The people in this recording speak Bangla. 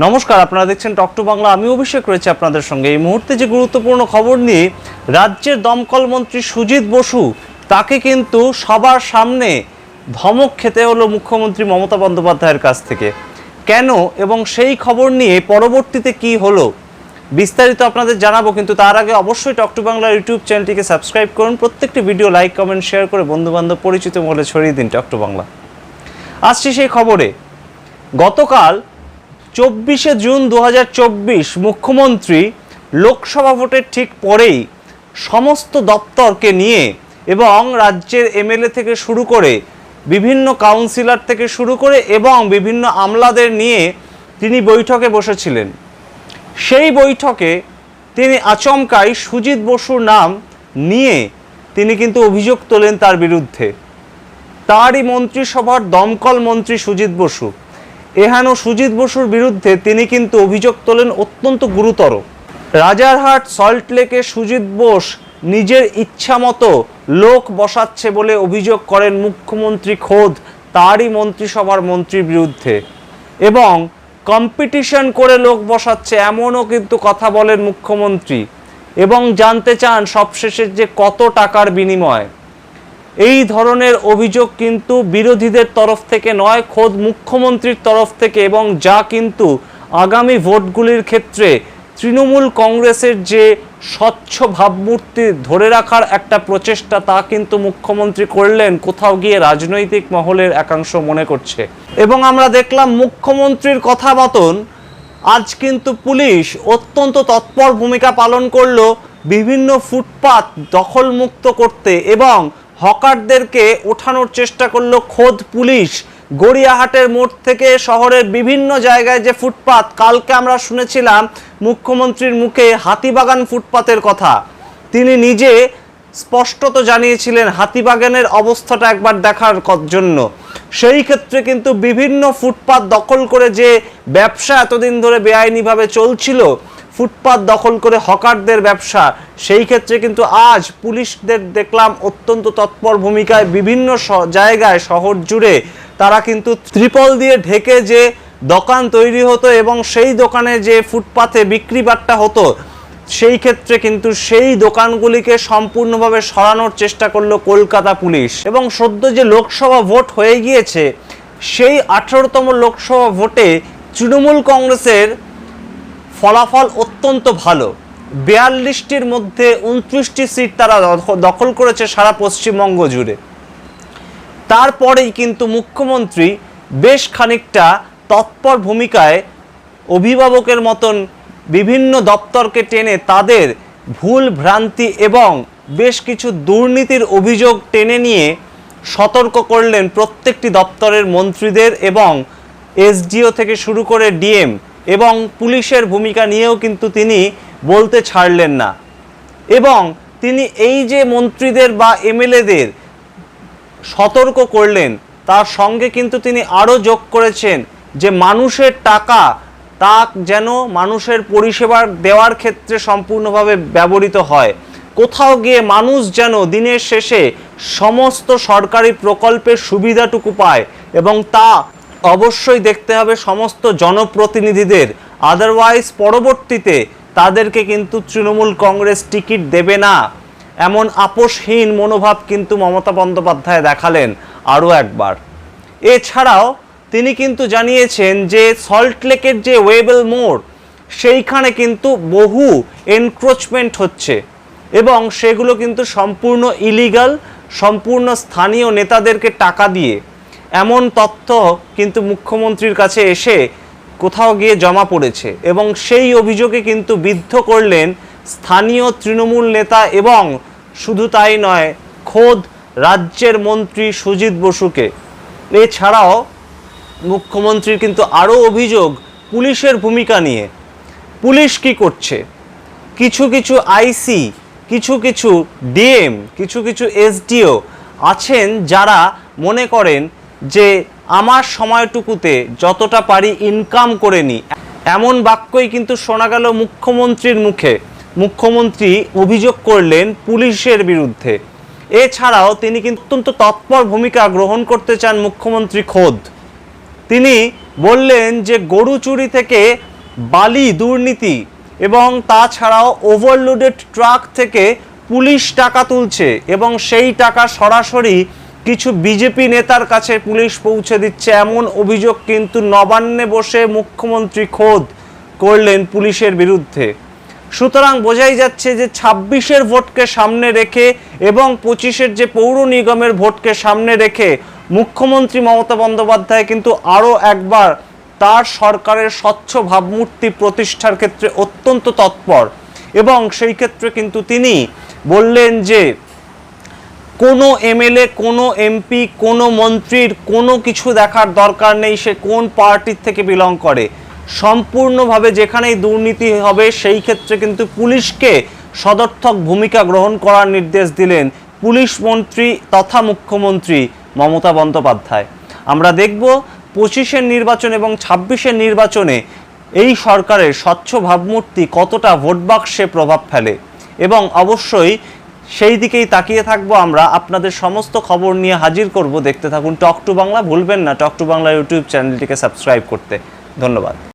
নমস্কার, আপনারা দেখছেন টক টু বাংলা। আমি অভিষেক রয়েছে আপনাদের সঙ্গে। এই মুহূর্তে যে গুরুত্বপূর্ণ খবর নিয়ে রাজ্যের দমকল মন্ত্রী সুজিত বসু, তাকে কিন্তু সবার সামনে ধমক খেতে হলো মুখ্যমন্ত্রী মমতা বন্দ্যোপাধ্যায়ের কাছ থেকে। কেন এবং সেই খবর নিয়ে পরবর্তীতে কি হলো, বিস্তারিত আপনাদের জানাব, কিন্তু তার আগে অবশ্যই টক টু বাংলা ইউটিউব চ্যানেলটিকে সাবস্ক্রাইব করুন। প্রত্যেকটি ভিডিও লাইক, কমেন্ট, শেয়ার করে বন্ধুবান্ধব পরিচিত মহলে ছড়িয়ে দিন টক টু বাংলা। আসছি সেই খবরে। গতকাল চব্বিশে জুন দু হাজার চব্বিশ মুখ্যমন্ত্রী লোকসভা ভোটের ঠিক পরেই সমস্ত দপ্তরকে নিয়ে এবং রাজ্যের এমএলএ থেকে শুরু করে বিভিন্ন কাউন্সিলর থেকে শুরু করে এবং বিভিন্ন আমলাদের নিয়ে তিনি বৈঠকে বসেছিলেন। সেই বৈঠকে তিনি আচমকাই সুজিত বসুর নাম নিয়ে তিনি কিন্তু অভিযোগ তোলেন তার বিরুদ্ধে। তারই মন্ত্রিসভার দমকল মন্ত্রী সুজিত বসু। এহেন সুজিত বসুর বিরুদ্ধে তিনি কিন্তু অভিযোগ তোলেন অত্যন্ত গুরুতর। রাজারহাট সল্টলেকে সুজিত বোস নিজের ইচ্ছা মতো লোক বসাচ্ছে বলে অভিযোগ করেন মুখ্যমন্ত্রী খোদ, তারই মন্ত্রিসভার মন্ত্রীর বিরুদ্ধে। এবং কম্পিটিশন করে লোক বসাচ্ছে এমনও কিন্তু কথা বলেন মুখ্যমন্ত্রী। এবং জানতে চান সবশেষে যে কত টাকার বিনিময়। এই ধরনের অভিযোগ কিন্তু বিরোধীদের তরফ থেকে নয়, খোদ মুখ্যমন্ত্রীর তরফ থেকে এবং যা কিন্তু আগামী ভোটগুলির ক্ষেত্রে তৃণমূল কংগ্রেসের যে স্বচ্ছ ভাবমূর্তি ধরে রাখার একটা প্রচেষ্টা তা কিন্তু মুখ্যমন্ত্রী করলেন, কোথাও গিয়ে রাজনৈতিক মহলের একাংশ মনে করছে। এবং আমরা দেখলাম মুখ্যমন্ত্রীর কথা মতন আজ কিন্তু পুলিশ অত্যন্ত তৎপর ভূমিকা পালন করল, বিভিন্ন ফুটপাত দখলমুক্ত করতে এবং হকারদেরকে ওঠানোর চেষ্টা করল খোদ পুলিশ। গড়িয়াহাটের মোড় থেকে শহরের বিভিন্ন জায়গায় যে ফুটপাত, কালকে আমরা শুনেছিলাম মুখ্যমন্ত্রীর মুখে হাতিবাগান ফুটপাতের কথা। তিনি নিজে স্পষ্টত জানিয়েছিলেন হাতিবাগানের অবস্থাটা একবার দেখার জন্য। সেই ক্ষেত্রে কিন্তু বিভিন্ন ফুটপাত দখল করে যে ব্যবসা এতদিন ধরে বেআইনিভাবে চলছিল ফুটপাত দখল করে হকারদের ব্যবসা। সেই ক্ষেত্রে কিন্তু আজ পুলিশদের দেখলাম অত্যন্ত তৎপর ভূমিকায় বিভিন্ন জায়গায় শহর জুড়ে তারা কিন্তু ত্রিপল দিয়ে ঢেকে যে দোকান তৈরি হতো এবং সেই দোকানে যে ফুটপাথে বিক্রি বাট্টা হতো, সেই ক্ষেত্রে কিন্তু সেই দোকানগুলিকে সম্পূর্ণভাবে সরানোর চেষ্টা করল কলকাতা পুলিশ। এবং সদ্য যে লোকসভা ভোট হয়ে গিয়েছে, সেই আঠেরোতম লোকসভা ভোটে তৃণমূল কংগ্রেসের ফলাফল অত্যন্ত ভালো। বিয়াল্লিশটির মধ্যে উনত্রিশটি সিট তারা দখ- দখল করেছে সারা পশ্চিমবঙ্গ জুড়ে। তারপরেই কিন্তু মুখ্যমন্ত্রী বেশ খানিকটা তৎপর ভূমিকায় অভিভাবকের মতন বিভিন্ন দপ্তরকে টেনে তাদের ভুল ভ্রান্তি এবং বেশ কিছু দুর্নীতির অভিযোগ টেনে নিয়ে সতর্ক করলেন প্রত্যেকটি দপ্তরের মন্ত্রীদের এবং এসডিও থেকে শুরু করে ডিএম এবং পুলিশের ভূমিকা নিয়েও কিন্তু তিনি বলতে ছাড়লেন না। এবং তিনি এই যে মন্ত্রীদের বা এমএলএদের সতর্ক করলেন, তার সঙ্গে কিন্তু তিনি আরও যোগ করেছেন যে মানুষের টাকা তা যেন মানুষের পরিষেবা দেওয়ার ক্ষেত্রে সম্পূর্ণভাবে ব্যবহৃত হয়। কোথাও গিয়ে মানুষ যেন দিনের শেষে সমস্ত সরকারি প্রকল্পের সুবিধাটুকু পায় এবং তা অবশ্যই দেখতে হবে সমস্ত জনপ্রতিনিধিদের। আদারওয়াইজ পরবর্তীতে তাদেরকে কিন্তু তৃণমূল কংগ্রেস টিকিট দেবে না। এমন আপোষহীন মনোভাব কিন্তু মমতা বন্দ্যোপাধ্যায় দেখালেন আরও একবার। এছাড়াও তিনি কিন্তু জানিয়েছেন যে সল্টলেকের যে ওয়েবেল মোড় সেইখানে কিন্তু বহু এনক্রোচমেন্ট হচ্ছে এবং সেগুলো কিন্তু সম্পূর্ণ ইলিগাল সম্পূর্ণ স্থানীয় নেতাদেরকে টাকা দিয়ে। এমন তথ্য কিন্তু মুখ্যমন্ত্রীর কাছে এসে কোথাও গিয়ে জমা পড়েছে এবং সেই অভিযোগে কিন্তু বিদ্ধ করলেন স্থানীয় তৃণমূল নেতা এবং শুধু তাই নয়, খোদ রাজ্যের মন্ত্রী সুজিত বসুকে। এছাড়াও মুখ্যমন্ত্রীর কিন্তু আরও অভিযোগ পুলিশের ভূমিকা নিয়ে। পুলিশ কি করছে? কিছু কিছু আইসি, কিছু কিছু ডিএম, কিছু কিছু এসডিও আছেন যারা মনে করেন যে আমার সময়টুকুতে যতটা পারি ইনকাম করে নিই এমন বাক্যই কিন্তু শোনা গেল মুখ্যমন্ত্রীর মুখে। মুখ্যমন্ত্রী অভিযোগ করলেন পুলিশের বিরুদ্ধে। এছাড়াও তিনি কিন্তু অত্যন্ত তৎপর ভূমিকা গ্রহণ করতে চান মুখ্যমন্ত্রী খোদ। তিনি বললেন যে গরু চুরি থেকে বালি দুর্নীতি এবং তাছাড়াও ওভারলোডেড ট্রাক থেকে পুলিশ টাকা তুলছে এবং সেই টাকা সরাসরি কিছু বিজেপি নেতার কাছে পুলিশ পৌঁছে দিচ্ছে এমন অভিযোগ কিন্তু নবান্নে বসে মুখ্যমন্ত্রী খোদ করলেন পুলিশের বিরুদ্ধে। সুতরাং বোঝাই যাচ্ছে যে ছাব্বিশের ভোটকে সামনে রেখে এবং পঁচিশের যে পৌর নিগমের ভোটকে সামনে রেখে মুখ্যমন্ত্রী মমতা বন্দ্যোপাধ্যায় কিন্তু আরও একবার তার সরকারের স্বচ্ছ ভাবমূর্তি প্রতিষ্ঠার ক্ষেত্রে অত্যন্ত তৎপর। এবং সেই ক্ষেত্রে কিন্তু তিনি বললেন যে কোনো এমএলএ, কোনো এমপি, কোনো মন্ত্রীর কোনো কিছু দেখার দরকার নেই, সে কোন পার্টির থেকে বিলং করে। সম্পূর্ণভাবে যেখানেই দুর্নীতি হবে, সেই ক্ষেত্রে কিন্তু পুলিশকে সদর্থক ভূমিকা গ্রহণ করার নির্দেশ দিলেন পুলিশ মন্ত্রী তথা মুখ্যমন্ত্রী মমতা বন্দ্যোপাধ্যায়। আমরা দেখব পঁচিশের নির্বাচন এবং ছাব্বিশের নির্বাচনে এই সরকারের স্বচ্ছ ভাবমূর্তি কতটা ভোট বাক্সে প্রভাব ফেলে। এবং অবশ্যই সেই দিকেই তাকিয়ে থাকব আমরা। আপনাদের সমস্ত খবর নিয়ে হাজির করব। দেখতে থাকুন টক টু বাংলা। ভুলবেন না টক টু বাংলা ইউটিউব চ্যানেলটিকে সাবস্ক্রাইব করতে। ধন্যবাদ।